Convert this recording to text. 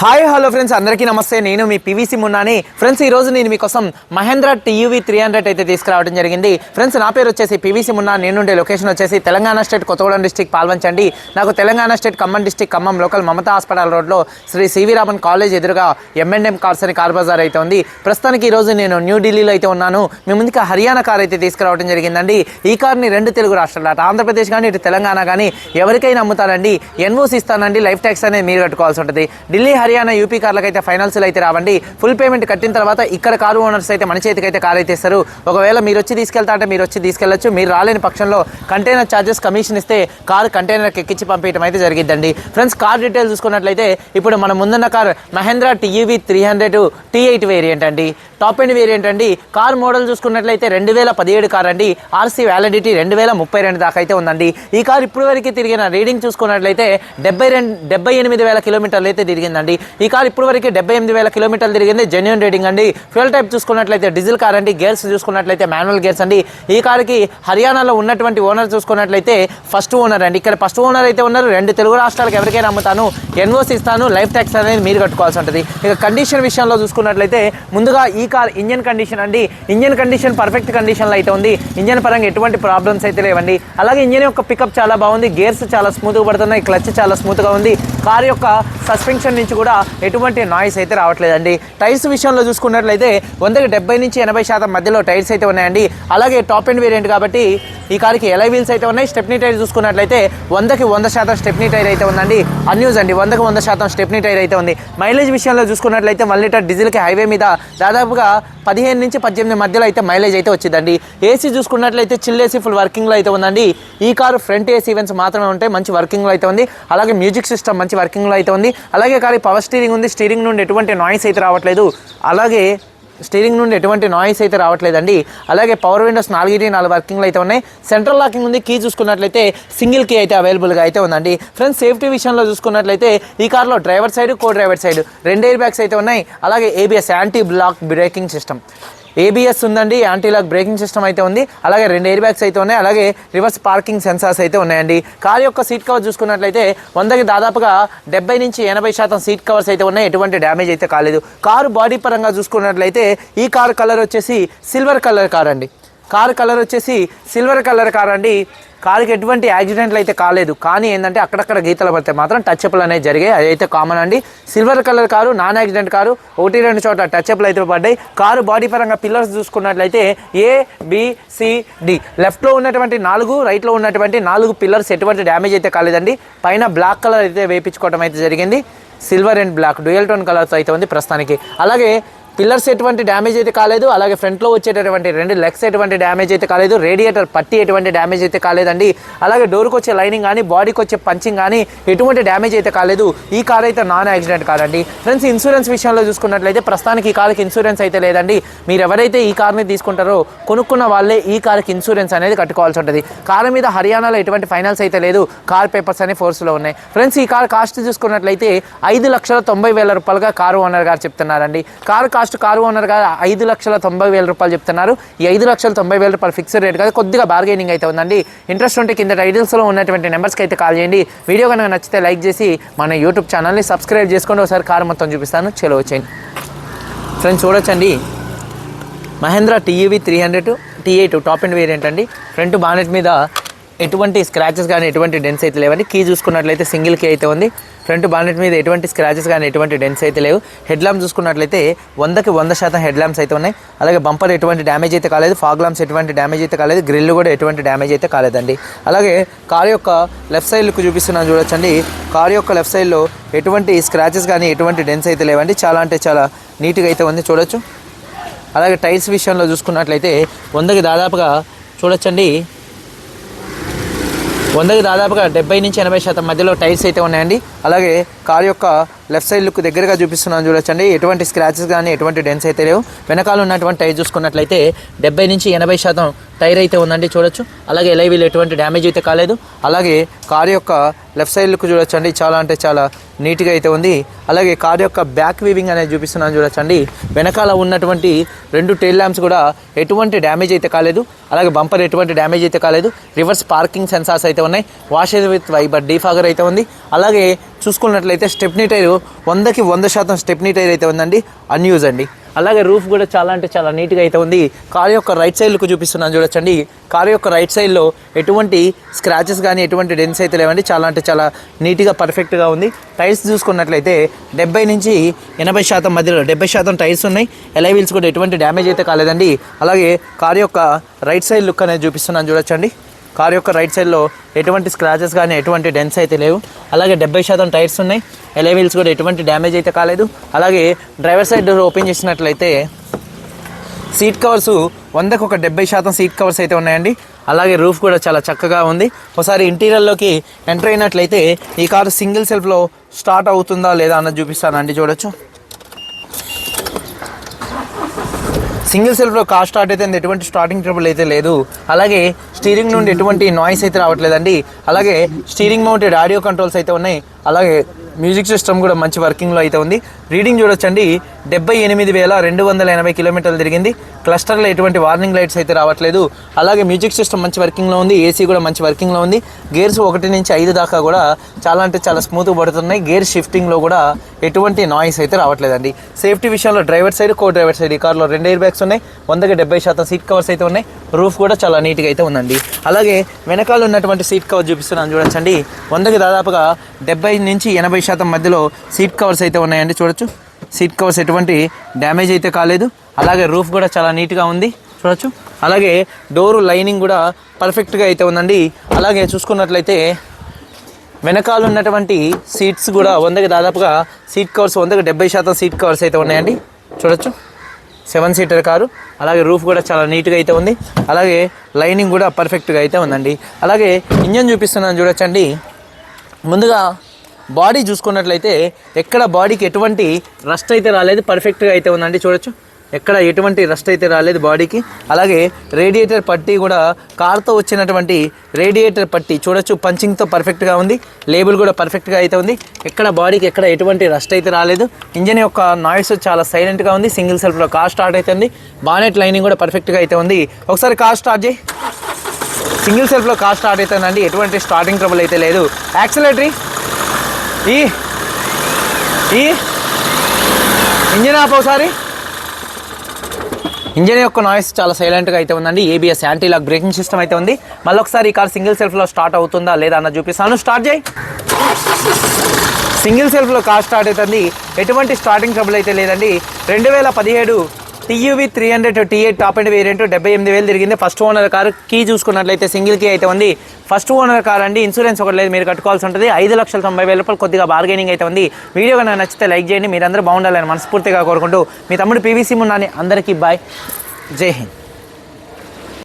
Hi hello friends. అందరికీ నమస్తే. నేను మీ పీవీసీ మున్నాని. ఫ్రెండ్స్ ఈ రోజు నేను మీకోసం మహేంద్ర టీయూవీ త్రీ హండ్రెడ్ అయితే తీసుకురావడం జరిగింది. ఫ్రెండ్స్ నా పేరు వచ్చేసి పీవీసీ మున్నా. నేనుండే లొకేషన్ వచ్చేసి తెలంగాణ స్టేట్ కొత్తగూడెం డిస్టిక్ పాల్వంచండి. నాకు Telangana state Khammam district Khammam local Mamata hospital రోడ్లో శ్రీ సివి రామన్ కాలేజ్ ఎదురుగా ఎంఎన్ఎం కార్స్ అని కార్ బజార్ అయితే ఉంది. ప్రస్తుతానికి ఈరోజు నేను న్యూఢిల్లీలో అయితే ఉన్నాను. మీ ముందుకు హర్యానా కార్ అయితే తీసుకురావడం జరిగిందండి. ఈ కార్ని రెండు తెలుగు రాష్ట్రాలు అటు. ఆంధ్రప్రదేశ్ కానీ ఇటు తెలంగాణ కానీ ఎవరికైనా అమ్ముతారండి. ఎన్ఓసి ఇస్తానండి. లైఫ్ ట్యాక్స్ అనేది మీరు కట్టుకోవాల్సి ఉంటుంది. ఢిల్లీ హర్యానా యూపీ కార్లకు అయితే ఫైనాన్షియల్ అయితే రావండి. ఫుల్ పేమెంట్ కట్టిన తర్వాత ఇక్కడ కారు ఓనర్స్ అయితే మన చేతికి అయితే కార్ అయితే ఇస్తారు ఒకవేళ మీరు వచ్చి తీసుకెళ్తా అంటే మీరు వచ్చి తీసుకెళ్ళొచ్చు మీరు రాలేని పక్షంలో కంటైనర్ ఛార్జెస్ కమిషన్ ఇస్తే కారు కంటైనర్కి ఎక్కించి పంపించడం అయితే జరిగిద్దండి. ఫ్రెండ్స్ కార్ డీటెయిల్స్ చూసుకున్నట్లయితే ఇప్పుడు మన ముందున్న car Mahindra TUV three hundred T eight variant అండి. టాప్ ఎండ్ వేరియంట్ అండి కార్ మోడల్ చూసుకున్నట్లయితే రెండు వేల పదిహేడు కార్ అండి. ఆర్సీ వ్యాలిడిటీ రెండు వేల ముప్పై రెండు దాకా అయితే ఉందండి. ఈ కార్ ఇప్పుడు వరకు తిరిగిన రీడింగ్ చూసుకున్నట్లయితే డెబ్బై రెండు డెబ్బై ఎనిమిది వేల కిలోమీటర్లు అయితే తిరిగిందండి. ఈ కార్ ఇప్పుడు వరకు డెబ్బై ఎనిమిది వేల కిలోమీటర్లు తిరిగింది. జెన్యున్ రీడింగ్ అండి. ఫ్యూల్ టైప్ చూసుకున్నట్లయితే డీజిల్ కార్ అండి. గేర్స్ చూసుకున్నట్లయితే మాన్యువల్ గేర్స్ అండి. ఈ కార్కి హర్యానాలో ఉన్నటువంటి ఓనర్ చూసుకున్నట్లయితే ఫస్ట్ ఓనర్ అండి. ఇక్కడ ఫస్ట్ ఓనర్ అయితే ఉన్నారు. రెండు తెలుగు రాష్ట్రాలకు ఎవరికైనా అమ్ముతాను. ఎన్ఓసి ఇస్తాను. లైఫ్ ట్యాక్స్ అనేది మీరు కట్టుకోవాల్సి ఉంటుంది. ఇక కండిషన్ విషయంలో చూసుకున్నట్లయితే ముందుగా ఈ కార్ ఇంజన్ కండిషన్ అండి. ఇంజన్ కండిషన్ పర్ఫెక్ట్ కండిషన్లో అయితే ఉంది. ఇంజన్ పరంగా ఎటువంటి ప్రాబ్లమ్స్ అయితే లేవండి. అలాగే ఇంజన్ యొక్క పికప్ చాలా బాగుంది. గేర్స్ చాలా స్మూత్గా పడుతున్నాయి. క్లచ్ చాలా స్మూత్గా ఉంది. కార్ యొక్క సస్పెన్షన్ నుంచి కూడా ఎటువంటి నాయిస్ అయితే రావట్లేదండి. టైర్స్ విషయంలో చూసుకున్నట్లయితే వందకి డెబ్బై నుంచి ఎనభై శాతం మధ్యలో టైర్స్ అయితే ఉన్నాయండి. అలాగే టాప్ ఎండ్ వేరియంట్ కాబట్టి ఈ కార్కి ఎలా వీల్స్ అయితే ఉన్నాయి. స్టెప్నీ టైర్ చూసుకున్నట్లయితే వందకి వంద శాతం స్టెప్నీ టైర్ అయితే ఉందండి. అన్యూజ్ అండి. వందకి వంద శాతం స్టెప్నీ టైర్ అయితే ఉంది. మైలేజ్ విషయంలో చూసుకున్నట్లయితే వన్ లీటర్ డీజిల్కి హైవే మీద దాదాపుగా పదిహేను నుంచి పద్దెనిమిది మధ్యలో అయితే మైలేజ్ అయితే వచ్చిందండి. ఏసీ చూసుకున్నట్లయితే చిల్ ఏసీ ఫుల్ వర్కింగ్లో అయితే ఉందండి. ఈ కారు ఫ్రంట్ ఏసీ ఈవెంట్స్ మాత్రమే ఉంటాయి. మంచి వర్కింగ్లో అయితే ఉంది. అలాగే మ్యూజిక్ సిస్టమ్ మంచి వర్కింగ్లో అయితే ఉంది. అలాగే కానీ పవర్ స్టీరింగ్ ఉంది. స్టీరింగ్ నుండి ఎటువంటి నాయిస్ అయితే రావట్లేదు. అలాగే స్టీరింగ్ నుండి ఎటువంటి నాయిస్ అయితే రావట్లేదండి. అలాగే పవర్ విండోస్ నాలుగిటి నాలుగు వర్కింగ్లు అయితే ఉన్నాయి. సెంట్రల్ లాకింగ్ ఉంది. కీ చూసుకున్నట్లయితే సింగిల్ కీ అయితే అవైలబుల్గా అయితే ఉందండి. ఫ్రెండ్స్ సేఫ్టీ విషయంలో చూసుకున్నట్లయితే ఈ కార్లో driver side co driver side రెండు ఎయిర్ బ్యాగ్స్ అయితే ఉన్నాయి. అలాగే ABS anti block braking system ABS ఉందండి. యాంటీ లాక్ బ్రేకింగ్ సిస్టమ్ అయితే ఉంది. అలాగే రెండు ఎయిర్ బ్యాగ్స్ అయితే ఉన్నాయి. అలాగే రివర్స్ పార్కింగ్ సెన్సార్స్ అయితే ఉన్నాయండి. కార్ యొక్క సీట్ కవర్ చూసుకున్నట్లయితే వందకి దాదాపుగా డెబ్బై నుంచి ఎనభై శాతం సీట్ కవర్స్ అయితే ఉన్నాయి. ఎటువంటి డ్యామేజ్ అయితే కాలేదు. కారు బాడీ పరంగా చూసుకున్నట్లయితే ఈ కార్ కలర్ వచ్చేసి సిల్వర్ కలర్ కార్ అండి. కార్ కలర్ వచ్చేసి సిల్వర్ కలర్ కార్ అండి. కారుకి ఎటువంటి యాక్సిడెంట్లు అయితే కాలేదు. కానీ ఏంటంటే అక్కడక్కడ గీతలు పడితే మాత్రం టచ్ అప్లు అనేవి జరిగాయి. అదైతే కామన్ అండి. Silver colour car non accident car ఒకటి రెండు చోట టచ్ అప్లు అయితే పడ్డాయి. కారు బాడీ పరంగా పిల్లర్స్ చూసుకున్నట్లయితే ఏ బిసిడి లెఫ్ట్లో ఉన్నటువంటి నాలుగు రైట్లో ఉన్నటువంటి నాలుగు పిల్లర్స్ ఎటువంటి డ్యామేజ్ అయితే కాలేదండి. పైన బ్లాక్ కలర్ అయితే వేయించుకోవడం అయితే జరిగింది. Silver and black dual tone colours అయితే ఉంది ప్రస్తుతానికి. అలాగే పిల్లర్స్ ఎటువంటి డ్యామేజ్ అయితే కాలేదు అలాగే ఫ్రంట్లో వచ్చేటటువంటి రెండు లెగ్స్ ఎటువంటి డ్యామేజ్ అయితే కాలేదు రేడియేటర్ పట్టి ఎటువంటి డ్యామేజ్ అయితే కాలేదండి. అలాగే డోర్కి వచ్చే లైనింగ్ కానీ బాడీకి వచ్చే పంచింగ్ కానీ ఎటువంటి డ్యామేజ్ అయితే కాలేదు. ఈ కార్ అయితే నాన్ యాక్సిడెంట్ కాదండి. ఫ్రెండ్స్ ఇన్సూరెన్స్ విషయంలో చూసుకున్నట్లయితే ప్రస్తుతానికి ఈ కార్కి ఇన్సూరెన్స్ అయితే లేదండి. మీరు ఎవరైతే ఈ కార్ని తీసుకుంటారో కొనుక్కున్న వాళ్ళే ఈ కార్కి ఇన్సూరెన్స్ అనేది కట్టుకోవాల్సి ఉంటుంది. కార్ మీద హర్యానాలో ఎటువంటి ఫైనాన్స్ అయితే లేదు. కార్ పేపర్స్ అనే ఫోర్స్లో ఉన్నాయి. ఫ్రెండ్స్ ఈ కార్ కాస్ట్ చూసుకున్నట్లయితే ఐదు లక్షల తొంభై వేల రూపాయలుగా కారు ఓనర్ గారు చెప్తున్నారండి. కార్ కాస్ట్ కారు ఓనర్ గారు ఐదు లక్షల తొంభై వేల రూపాయలు చెప్తున్నారు. ఈ ఐదు లక్షల తొంభై వేల రూపాయలు ఫిక్స్డ్ రేట్ కాదు కొద్దిగా బార్గెనింగ్ అయితే ఉందండి. ఇంట్రెస్ట్ ఉంటే కింద టైటిల్స్లో ఉన్నటువంటి నెంబర్స్కి అయితే కాల్ చేయండి. వీడియో కనుక నచ్చితే లైక్ చేసి మన యూట్యూబ్ ఛానల్ని సబ్స్క్రైబ్ చేసుకోండి. ఒకసారి కారు మొత్తం చూపిస్తాను. చలో వచ్చేయండి ఫ్రెండ్స్ చూడొచ్చండి. Mahindra TUV three hundred T eight top end variant అండి. ఫ్రంట్ బానెట్ మీద ఎటువంటి స్క్రాచెస్ కానీ ఎటువంటి డెన్స్ అయితే లేవండి. కీ చూసుకున్నట్లయితే సింగిల్ కీ అయితే ఉంది. ఫ్రంట్ బానెట్ మీద ఎటువంటి స్క్రాచెస్ కానీ ఎటువంటి డెన్స్ అయితే లేవు. హెడ్ ల్యాంప్ చూసుకున్నట్లయితే వందకి వంద శాతం హెడ్ ల్యాంప్స్ అయితే ఉన్నాయి. అలాగే బంపర్ ఎటువంటి డ్యామేజ్ అయితే కాలేదు. ఫాగ్ ల్యాంప్స్ ఎటువంటి డ్యామేజ్ అయితే కాలేదు. గ్రిల్ కూడా ఎటువంటి డ్యామేజ్ అయితే కాలేదండి. అలాగే కార్ యొక్క లెఫ్ట్ సైడ్ లుక్ చూపిస్తున్నాను చూడొచ్చండి. కార్ యొక్క లెఫ్ట్ సైడ్లో ఎటువంటి స్క్రాచెస్ కానీ ఎటువంటి డెన్స్ అయితే లేవండి. చాలా అంటే చాలా నీట్గా అయితే ఉంది చూడొచ్చు. అలాగే టైల్స్ విషయంలో చూసుకున్నట్లయితే వందకి దాదాపుగా చూడొచ్చండి. వందకి దాదాపుగా డెబ్బై నుంచి ఎనభై శాతం మధ్యలో టైల్స్ అయితే ఉన్నాయండి. అలాగే కార్ యొక్క లెఫ్ట్ సైడ్ లుక్ దగ్గరగా చూపిస్తున్నాను చూడొచ్చండి. ఎటువంటి స్క్రాచెస్ కానీ ఎటువంటి డెన్స్ అయితే లేవు. వెనకాల ఉన్నటువంటి టైర్ చూసుకున్నట్లయితే డెబ్బై నుంచి ఎనభై శాతం టైర్ అయితే ఉందండి చూడొచ్చు. అలాగే ఎలైవీలు ఎటువంటి డ్యామేజ్ అయితే కాలేదు. అలాగే కార్ యొక్క లెఫ్ట్ సైడ్ లుక్ చూడొచ్చండి. చాలా అంటే చాలా నీట్గా అయితే ఉంది. అలాగే కార్ యొక్క బ్యాక్ వీవింగ్ అనేది చూపిస్తున్నాను చూడొచ్చండి. వెనకాల ఉన్నటువంటి రెండు టైల్ ల్యాంప్స్ కూడా ఎటువంటి డ్యామేజ్ అయితే కాలేదు. అలాగే బంపర్ ఎటువంటి డ్యామేజ్ అయితే కాలేదు. రివర్స్ పార్కింగ్ సెన్సార్స్ అయితే ఉన్నాయి. వాష్ విత్ వైబర్ డీఫాగర్ అయితే ఉంది. అలాగే చూసుకున్నట్లయితే స్టెప్నీ టైర్ వందకి వంద శాతం స్టెప్నీ టైర్ అయితే ఉందండి. అన్యూజ్ అండి. అలాగే రూఫ్ కూడా చాలా అంటే చాలా నీట్గా అయితే ఉంది. కార్ యొక్క రైట్ సైడ్కు చూపిస్తున్నాను చూడొచ్చండి. కార్ యొక్క రైట్ సైడ్లో ఎటువంటి స్క్రాచెస్ కానీ ఎటువంటి డెన్స్ అయితే లేవండి. చాలా అంటే చాలా నీట్గా పర్ఫెక్ట్గా ఉంది. టైర్స్ చూసుకున్నట్లయితే డెబ్బై నుంచి ఎనభై శాతం మధ్యలో డెబ్బై శాతం టైర్స్ ఉన్నాయి. ఎలై వీల్స్ కూడా ఎటువంటి డ్యామేజ్ అయితే కాలేదండి. అలాగే కార్ యొక్క రైట్ సైడ్ లుక్ అనేది చూపిస్తున్నాను చూడొచ్చండి. కార్ యొక్క రైట్ సైడ్లో ఎటువంటి స్క్రాచెస్ కానీ ఎటువంటి డెన్స్ అయితే లేవు. అలాగే డెబ్బై శాతం టైర్స్ ఉన్నాయి. ఎలై వీల్స్ కూడా ఎటువంటి డ్యామేజ్ అయితే కాలేదు. అలాగే డ్రైవర్ సైడ్ డోర్ ఓపెన్ చేసినట్లయితే సీట్ కవర్స్ వందకు ఒక డెబ్బై శాతం సీట్ కవర్స్ అయితే ఉన్నాయండి. అలాగే రూఫ్ కూడా చాలా చక్కగా ఉంది. ఒకసారి ఇంటీరియర్లోకి ఎంటర్ అయినట్లయితే ఈ కారు సింగిల్ సెల్ఫ్లో స్టార్ట్ అవుతుందా లేదా అన్నది చూపిస్తానండి. చూడొచ్చు. సింగిల్ సెల్ఫ్లో కార్ స్టార్ట్ అయితే ఎటువంటి స్టార్టింగ్ ట్రబుల్ అయితే లేదు. అలాగే స్టీరింగ్ నుండి ఎటువంటి నాయిస్ అయితే రావట్లేదండి. అలాగే స్టీరింగ్ మౌంటెడ్ ఆడియో కంట్రోల్స్ అయితే ఉన్నాయి. అలాగే మ్యూజిక్ సిస్టమ్ కూడా మంచి వర్కింగ్లో అయితే ఉంది. రీడింగ్ చూడొచ్చండి. డెబ్బై ఎనిమిది వేల రెండు వందల ఎనభై కిలోమీటర్లు తిరిగింది. క్లస్టర్లో ఎటువంటి వార్నింగ్ లైట్స్ అయితే రావట్లేదు. అలాగే మ్యూజిక్ సిస్టమ్ మంచి వర్కింగ్లో ఉంది. ఏసీ కూడా మంచి వర్కింగ్లో ఉంది. గేర్స్ ఒకటి నుంచి ఐదు దాకా కూడా చాలా అంటే చాలా స్మూత్గా పడుతున్నాయి. గేర్ షిఫ్టింగ్లో కూడా ఎటువంటి నాయిస్ అయితే రావట్లేదండి. సేఫ్టీ విషయంలో driver side co driver side ఈ కార్లో రెండు ఎయిర్ బ్యాగ్స్ ఉన్నాయి. వందకి డెబ్బై శాతం సీట్ కవర్స్ అయితే ఉన్నాయి. రూఫ్ కూడా చాలా నీట్గా అయితే ఉందండి. అలాగే వెనకాల ఉన్నటువంటి సీట్ కవర్ చూపిస్తున్నాను చూడొచ్చండి. వందకి దాదాపుగా డెబ్బై నుంచి ఎనభై శాతం మధ్యలో సీట్ కవర్స్ అయితే ఉన్నాయండి చూడొచ్చు. సీట్ కవర్స్ ఎటువంటి డ్యామేజ్ అయితే కాలేదు. అలాగే రూఫ్ కూడా చాలా నీట్గా ఉంది. చూడొచ్చు. అలాగే డోరు లైనింగ్ కూడా పర్ఫెక్ట్గా అయితే ఉందండి. అలాగే చూసుకున్నట్లయితే వెనకాల ఉన్నటువంటి సీట్స్ కూడా వందకి దాదాపుగా సీట్ కవర్స్ వందకి డెబ్బై శాతం సీట్ కవర్స్ అయితే ఉన్నాయండి. చూడొచ్చు. Seven seater car. అలాగే రూఫ్ కూడా చాలా నీట్గా అయితే ఉంది. అలాగే లైనింగ్ కూడా పర్ఫెక్ట్గా అయితే ఉందండి. అలాగే ఇంజన్ చూపిస్తున్నాను చూడొచ్చండి. ముందుగా బాడీ చూసుకున్నట్లయితే ఎక్కడ బాడీకి ఎటువంటి రస్ట్ అయితే రాలేదు పర్ఫెక్ట్గా అయితే ఉందండి చూడొచ్చు. ఎక్కడ ఎటువంటి రస్ట్ అయితే రాలేదు బాడీకి. అలాగే రేడియేటర్ పట్టీ కూడా కార్తో వచ్చినటువంటి రేడియేటర్ పట్టీ చూడొచ్చు పంచింగ్తో పర్ఫెక్ట్గా ఉంది లేబుల్ కూడా పర్ఫెక్ట్గా అయితే ఉంది. ఎక్కడ బాడీకి ఎక్కడ ఎటువంటి రస్ట్ అయితే రాలేదు. ఇంజన్ యొక్క నాయిస్ చాలా సైలెంట్గా ఉంది సింగిల్ సెల్ఫ్లో కార్ స్టార్ట్ అవుతుంది బానెట్ లైనింగ్ కూడా పర్ఫెక్ట్గా అయితే ఉంది. ఒకసారి కార్ స్టార్ట్ చేయి. సింగిల్ సెల్ఫ్లో కార్ స్టార్ట్ అవుతుందండి ఎటువంటి స్టార్టింగ్ ట్రబుల్ అయితే లేదు. యాక్సిలేటరీ. ఈ ఈ ఇంజన్ ఆప్ ఒకసారి. ఇంజన్ యొక్క నాయిస్ చాలా సైలెంట్గా అయితే ఉందండి. ABS anti lock braking system అయితే ఉంది. మళ్ళీ ఒకసారి ఈ కార్ సింగిల్ సెల్ఫ్లో స్టార్ట్ అవుతుందా లేదా అన్న చూపిస్తాను. స్టార్ట్ చేయి. సింగిల్ సెల్ఫ్లో కార్ స్టార్ట్ అవుతుంది. ఎటువంటి స్టార్టింగ్ ట్రబుల్ అయితే లేదండి. రెండు వేల పదిహేడు TUV three hundred T eight top end variant డెబ్బై ఎనిమిది వేలు తిరిగింది. ఫస్ట్ ఓనర్ కార్ కీ చూసుకున్నట్లయితే సింగిల్ కీ అయితే ఉంది. ఫస్ట్ ఓనర్ కార్ అండి ఇన్సూరెన్స్ ఒకటి లేదు మీరు కట్టుకోవాల్సి ఉంటుంది. ఐదు లక్షల తొంభై వేల రూపాయలు కొద్దిగా బార్గెనింగ్ అయితే ఉంది. వీడియో కనుక నచ్చితే లైక్ చేయండి. మీరందరూ బాగుండాలని మనస్ఫూర్తిగా కోరుకుంటూ మీ తమ్ముడు పీవీసీ మున్నాని అందరికీ బాయ్ జై హింద్.